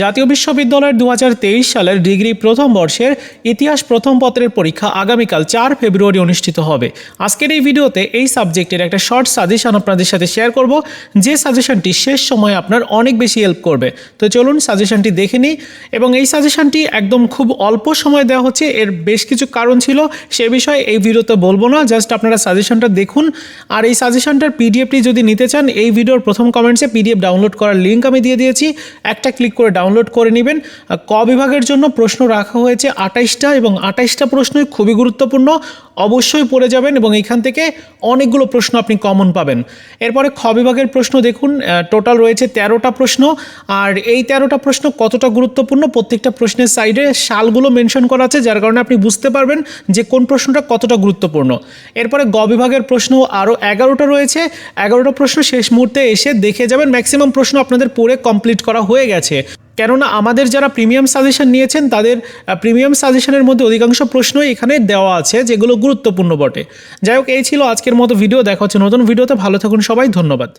জাতীয় বিশ্ববিদ্যালয়ের দু হাজার তেইশ সালের ডিগ্রি প্রথম বর্ষের ইতিহাস প্রথম পত্রের পরীক্ষা আগামীকাল চার ফেব্রুয়ারি অনুষ্ঠিত হবে। আজকের এই ভিডিওতে এই সাবজেক্টের একটা শর্ট সাজেশন আপনাদের সাথে শেয়ার করব। যে সাজেশনটি শেষ সময়ে আপনার অনেক বেশি হেল্প করবে। তো চলুন সাজেশনটি দেখে নিই এবং এই সাজেশনটি একদম খুব অল্প সময় দেওয়া হচ্ছে। এর বেশ কিছু কারণ ছিল। সে বিষয়ে এই ভিডিওতে বলব না। জাস্ট আপনারা সাজেশনটা দেখুন। আর এই সাজেশনটার পিডিএফটি যদি নিতে চান, এই ভিডিওর প্রথম কমেন্টসে পিডিএফ ডাউনলোড করার লিঙ্ক আমি দিয়ে দিয়েছি। একটা ক্লিক করে ডাউনলোড করে নেবেন। ক বিভাগের জন্য প্রশ্ন রাখা হয়েছে আঠাইশটা এবং আঠাইশটা প্রশ্নই খুবই গুরুত্বপূর্ণ। অবশ্যই পড়ে যাবেন এবং এখান থেকে অনেকগুলো প্রশ্ন আপনি কমন পাবেন। এরপরে খ বিভাগের প্রশ্ন দেখুন টোটাল রয়েছে তেরোটা প্রশ্ন। আর এই তেরোটা প্রশ্ন কতটা গুরুত্বপূর্ণ? প্রত্যেকটা প্রশ্নের সাইডে সালগুলো মেনশন করা আছে, যার কারণে আপনি বুঝতে পারবেন যে কোন প্রশ্নটা কতটা গুরুত্বপূর্ণ। এরপরে গ বিভাগের প্রশ্ন আরও এগারোটা রয়েছে। এগারোটা প্রশ্ন শেষ মুহূর্তে এসে দেখে যাবেন। ম্যাক্সিমাম প্রশ্ন আপনাদের পড়ে কমপ্লিট করা হয়ে গেছে। কেননা আমাদের যারা প্রিমিয়াম সাজেশন নিয়েছেন, তাদের প্রিমিয়াম সাজেশনের মধ্যে অধিকাংশ প্রশ্ন এখানে দেওয়া আছে, যেগুলো গুরুত্বপূর্ণ বটে। যাই হোক, এই ছিল আজকের মতো ভিডিও দেখা হচ্ছে নতুন ভিডিওতে ভালো থাকুন সবাই, ধন্যবাদ।